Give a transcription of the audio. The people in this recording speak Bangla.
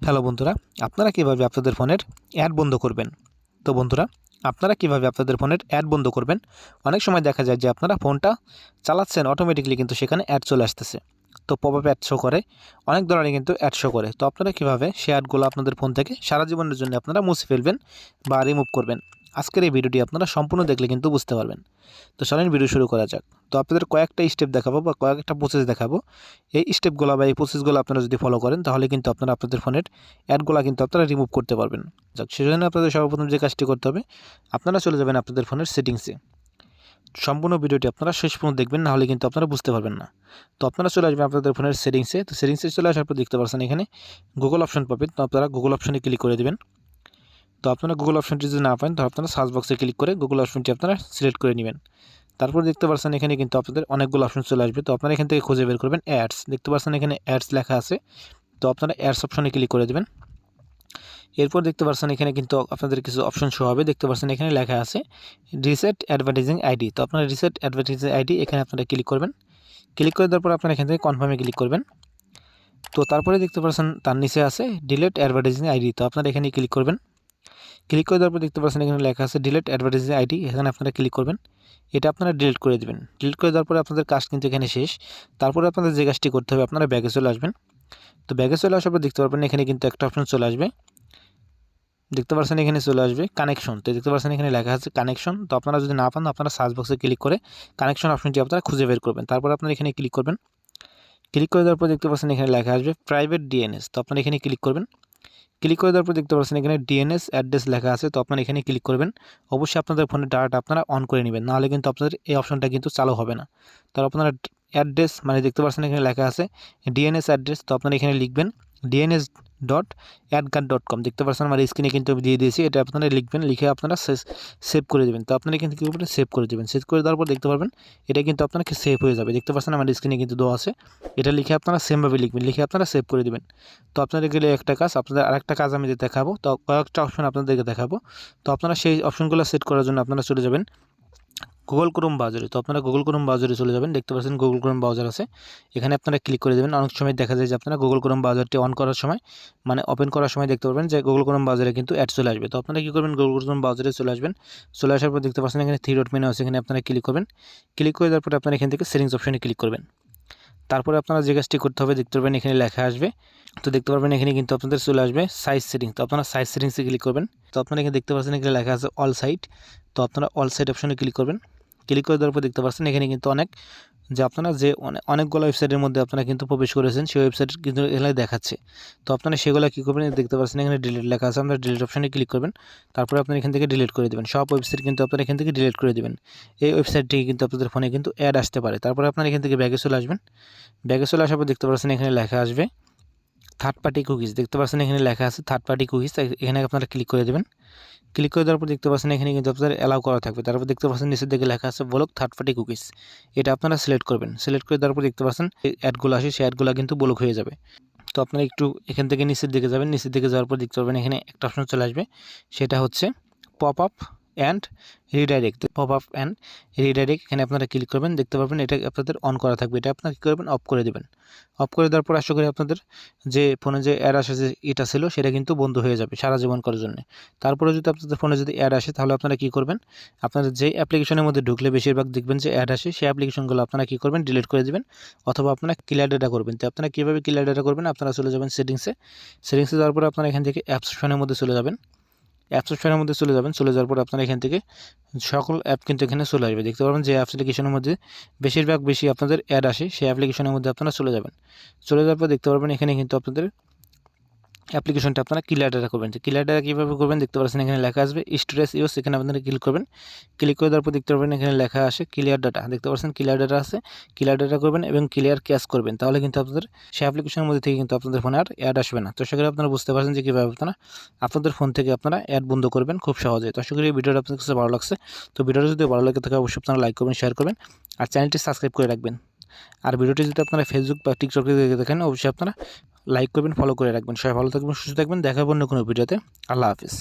হ্যালো বন্ধুরা, আপনারা কীভাবে আপনাদের ফোনের অ্যাড বন্ধ করবেন? তো বন্ধুরা, আপনারা কীভাবে আপনাদের ফোনের অ্যাড বন্ধ করবেন? অনেক সময় দেখা যায় যে আপনারা ফোনটা চালাচ্ছেন অটোমেটিকলি কিন্তু সেখানে অ্যাড চলে আসতেছে। তো পপ আপ অ্যাড শো করে, অনেক ধরনের কিন্তু অ্যাড শো করে। তো আপনারা কীভাবে সে অ্যাডগুলো আপনাদের ফোন থেকে সারা জীবনের জন্য আপনারা মুছে ফেলবেন বা রিমুভ করবেন? আজকের এই ভিডিওটি আপনারা সম্পূর্ণ দেখলে কিন্তু বুঝতে পারবেন। তো চলেন ভিডিও শুরু করা যাক। তো আপনাদের কয়েকটা স্টেপ দেখাবো বা কয়েকটা প্রসেস দেখাবো। এই স্টেপগুলো বা এই প্রসেসগুলো আপনারা যদি ফলো করেন, তাহলে কিন্তু আপনারা আপনাদের ফোনের অ্যাডগুলো কিন্তু আপনারা রিমুভ করতে পারবেন। যাক সেজন্য আপনাদের সর্বপ্রথম যে কাজটি করতে হবে, আপনারা চলে যাবেন আপনাদের ফোনের সেটিংসে সম্পূর্ণ ভিডিওটি আপনারা শেষ পর্যন্ত দেখবেন না হলে কিন্তু আপনারা বুঝতে পারবেন না। তো আপনারা চলে আসবেন আপনাদের ফোনের সেটিংসে তো সেটিংসে চলে আসার পর দেখতে পারছেন এখানে গুগল অপশন পাবেন। তো আপনারা গুগল অপশনে ক্লিক করে দেবেন। তো আপনারা গুগল অপশনটি যদি না পান তো আপনারা সার্চ বক্সে ক্লিক করে গুগল অপশনটি আপনারা সিলেক্ট করে নেবেন। তারপর দেখতে পাচ্ছেন এখানে কিন্তু আপনাদের অনেকগুলো অপশন চলে আসবে। তো আপনারা এখান থেকে খুঁজে বের করবেন অ্যাডস দেখতে পাচ্ছেন এখানে অ্যাডস লেখা আছে। তো আপনারা অ্যাডস অপশনে ক্লিক করে দেবেন। এরপর দেখতে পাচ্ছেন এখানে কিন্তু আপনাদের কিছু অপশন শো হবে। দেখতে পাচ্ছেন এখানে লেখা আছে রিসেট অ্যাডভার্টাইজিং আইডি তো আপনারা রিসেট অ্যাডভার্টাইজিং আইডি এখানে আপনারা ক্লিক করবেন। ক্লিক করে দেওয়ার পর আপনারা এখান থেকে কনফার্মে ক্লিক করবেন। তো তারপরে দেখতে পাচ্ছেন তার নিচে আছে ডিলেট অ্যাডভার্টাইজিং আইডি তো আপনারা এখানে ক্লিক করবেন। ক্লিক করে দেওয়ার পর দেখতে পাচ্ছেন এখানে লেখা আছে ডিলেট অ্যাডভার্টাইজিং আইডি এখানে আপনারা ক্লিক করবেন। এটা আপনারা ডিলিট করে দেবেন। ডিলিট করে দেওয়ার পরে আপনাদের কাজ কিন্তু এখানে শেষ। তারপরে আপনাদের যে কাজটি করতে হবে, আপনারা ব্যাগে চলে আসবেন। তো ব্যাগে চলে আসার পর দেখতে পারবেন এখানে কিন্তু একটা অপশন চলে আসবে। দেখতে পাচ্ছেন এখানে চলে আসবে কানেকশন তো দেখতে পাচ্ছেন এখানে লেখা আছে কানেকশন তো আপনারা যদি না পান, আপনারা সার্চ বক্সে ক্লিক করে কানেকশন অপশনটি আপনারা খুঁজে বের করবেন। তারপর আপনারা এখানে ক্লিক করবেন। ক্লিক করে দেওয়ার পর দেখতে পাচ্ছেন এখানে লেখা আসবে প্রাইভেট ডিএনএস তো আপনারা এখানে ক্লিক করবেন। ক্লিক করে দেওয়ার পর দেখতে পাচ্ছেন এখানে ডিএনএস অ্যাড্রেস লেখা আছে, তো আপনারা এখানে ক্লিক করবেন। অবশ্যই আপনাদের ফোনের ডাটা আপনারা অন করে নেবেন, নাহলে কিন্তু আপনাদের এই অপশনটা কিন্তু চালু হবে না। তো আপনারা অ্যাড্রেস মানে দেখতে পাচ্ছেন এখানে লেখা আছে ডিএনএস অ্যাড্রেস তো আপনারা এখানে লিখবেন DNS dot AdGuard dot com দেখতে পাচ্ছেন আমার স্ক্রিনে কিন্তু দিয়ে দিয়েছি। এটা আপনারা লিখবেন, লিখে আপনারা সেভ করে দেবেন। তো আপনারা কিন্তু কী করবেন? সেভ করে দেবেন। সেভ করে দেওয়ার পর দেখতে পারবেন, এটা কিন্তু আপনাকে সেভ হয়ে যাবে। দেখতে পাচ্ছেন আমার স্ক্রিনে কিন্তু দেওয়া আছে। এটা লিখে আপনারা সেমভাবে লিখবেন। লিখে আপনারা সেভ করে দেবেন। তো আপনাদের গেলে একটা কাজ, আপনাদের আরেকটা কাজ আমি দেখাবো, তো কয়েকটা অপশন আপনাদেরকে দেখাবো। তো আপনারা সেই অপশনগুলো সেট করার জন্য আপনারা চলে যাবেন। গুগল ক্রোম ব্রাউজারে তো আপনারা গুগল ক্রোম ব্রাউজারে চলে যাবেন, দেখতে পাচ্ছেন গুগল ক্রোম ব্রাউজার আছে। এখানে আপনারা ক্লিক করে দেবেন, অনেক সময় দেখা যায় যে আপনারা গুগল ক্রোম ব্রাউজারটি অন করার সময় মানে ওপেন করার সময় দেখতে পারবেন যে গুগল ক্রোম ব্রাউজারে কিন্তু অ্যাড চলে আসবে। তো আপনারা কী করবেন? গুগল ক্রোম ব্রাউজারে চলে আসবেন। চলে আসার পর দেখতে পাচ্ছেন এখানে থ্রি ডট মেনু আছে, এখানে আপনারা ক্লিক করবেন। ক্লিক করে দেওয়ার পর আপনারা এখান থেকে সেটিংস অপশনে ক্লিক করবেন। তারপরে আপনারা যে কাজটি করতে হবে, দেখতে পারবেন এখানে লেখা আসবে। তো দেখতে পারবেন এখানে কিন্তু আপনাদের চলে আসবে সাইজ সেটিং তো আপনারা সাইজ সেটিংসে ক্লিক করবেন। তো আপনারা এখানে দেখতে পাচ্ছেন এখানে লেখা আছে অল সাইট তো আপনারা অল সাইট অপশনে ক্লিক করবেন। ক্লিক করে দেওয়ার পর দেখতে পাচ্ছেন, এখানে কিন্তু অনেক যে আপনারা যে অনেকগুলো ওয়েবসাইটের মধ্যে আপনারা কিন্তু প্রবেশ করেছেন, সেই ওয়েবসাইট কিন্তু এখানে দেখাচ্ছে। তো আপনারা সেগুলো কী করবেন, দেখতে পাচ্ছেন এখানে ডিলিট লেখা আছে, আপনারা ডিলিট অপশানে ক্লিক করবেন, তারপরে আপনারা এখান থেকে ডিলিট করে দেবেন। সব ওয়েবসাইট কিন্তু আপনারা এখান থেকে ডিলিট করে দেবেন। এই ওয়েবসাইটটি কিন্তু আপনাদের ফোনে কিন্তু অ্যাড আসতে পারে। তারপরে আপনারা এখান থেকে ব্যাগে চলে আসবেন। ব্যাগে চলে আসার পর দেখতে পাচ্ছেন এখানে লেখা আসবে থার্ড পার্টি কুকিজ দেখতে পাচ্ছেন এখানে লেখা আছে থার্ড পার্টি কুকিজ এখানে আপনারা ক্লিক করে দেবেন। ক্লিক করে দেওয়ার পর দেখতে পাচ্ছেন এখানে কিন্তু আপনাদের অ্যালাউ করা থাকবে। তারপর দেখতে পাচ্ছেন নিচের দিকে লেখা আছে ব্লক থার্ড পার্টি কুকিজ এটা আপনারা সিলেক্ট করবেন। সিলেক্ট করে দেওয়ার পর দেখতে পাচ্ছেন অ্যাডগুলো আসে, সেই অ্যাডগুলো কিন্তু ব্লক হয়ে যাবে। তো আপনারা একটু এখান থেকে নিচের দিকে যাবেন। নিচের দিকে যাওয়ার পর দেখতে পাবেন এখানে একটা অপশন চলে আসবে। সেটা হচ্ছে pop up and redirect pop up and redirect এখানে আপনারা ক্লিক করবেন, দেখতে পাবেন এটা আপনাদের অন করা থাকবে, এটা আপনারা কী করবেন অফ করে দেবেন। অফ করে দেওয়ার পর আশা করি আপনাদের যে ফোনে যে অ্যাড আসে যে এটা ছিল, সেটা কিন্তু বন্ধ হয়ে যাবে সারা জীবন করার জন্য। তারপরে যদি আপনাদের ফোনে যদি অ্যাড আসে, তাহলে আপনারা কী করবেন, আপনাদের যে অ্যাপ্লিকেশনের মধ্যে ঢুকলে বেশিরভাগ দেখবেন যে অ্যাড আসে, সেই অ্যাপ্লিকেশনগুলো আপনারা কী করবেন ডিলিট করে দেবেন, অথবা আপনারা ক্লিয়ার ডেটা করবেন। তো আপনারা কীভাবে ক্লিয়ার ডেটা করবেন, আপনারা চলে যাবেন সেটিংসে সেটিংসে যাওয়ার পরে আপনারা এখান থেকে অ্যাপস ফোনের মধ্যে চলে যাবেন। অ্যাপস অপশনের মধ্যে চলে যাবেন, চলে যাওয়ার পর আপনারা এখান থেকে সকল অ্যাপ কিন্তু এখানে চলে আসবে। দেখতে পারবেন যে অ্যাপ্লিকেশনের মধ্যে বেশিরভাগ বেশি আপনাদের অ্যাড আসে, সেই অ্যাপ্লিকেশনের মধ্যে আপনারা চলে যাবেন। চলে যাওয়ার পর দেখতে পারবেন এখানে কিন্তু আপনাদের অ্যাপ্লিকেশনটা আপনারা ক্লিয়ার ডাটা করবেন। ক্লিয়ার ডাটা কীভাবে করবেন দেখতে পাচ্ছেন, এখানে লেখা আসবে স্টোরেজ ইউজ এখানে আপনারা ক্লিক করবেন। ক্লিক করে দেওয়ার পর দেখতে পারবেন এখানে লেখা আসে ক্লিয়ার ডাটা দেখতে পাচ্ছেন ক্লিয়ার ডাটা আছে ক্লিয়ার ডাটা করবেন এবং ক্লিয়ার ক্যাশ করবেন। তাহলে কিন্তু আপনাদের সেই অ্যাপ্লিকেশনের মধ্যে থেকে কিন্তু আপনাদের ফোনে আর অ্যাড আসবে না। তো সেখানে আপনারা বুঝতে পারছেন যে কীভাবে আপনারা, আপনাদের ফোন থেকে আপনারা অ্যাড বন্ধ করবেন খুব সহজে। তো আশা করি ভিডিওটা আপনাদের কাছে ভালো লাগছে। তো ভিডিওটা যদি ভালো লাগে থাকে অবশ্যই আপনারা লাইক করবেন শেয়ার করবেন আর চ্যানেলটি সাবস্ক্রাইব করে রাখবেন। আর ভিডিওটি যদি আপনারা ফেসবুক বা টিকটকে দেখে দেখেন অবশ্যই আপনারা লাইক করবেন ফলো করে রাখবেন। সবাই ভালো থাকবেন, সুস্থ থাকবেন। দেখা অন্য কোনো ভিডিওতে। আল্লাহ হাফিজ।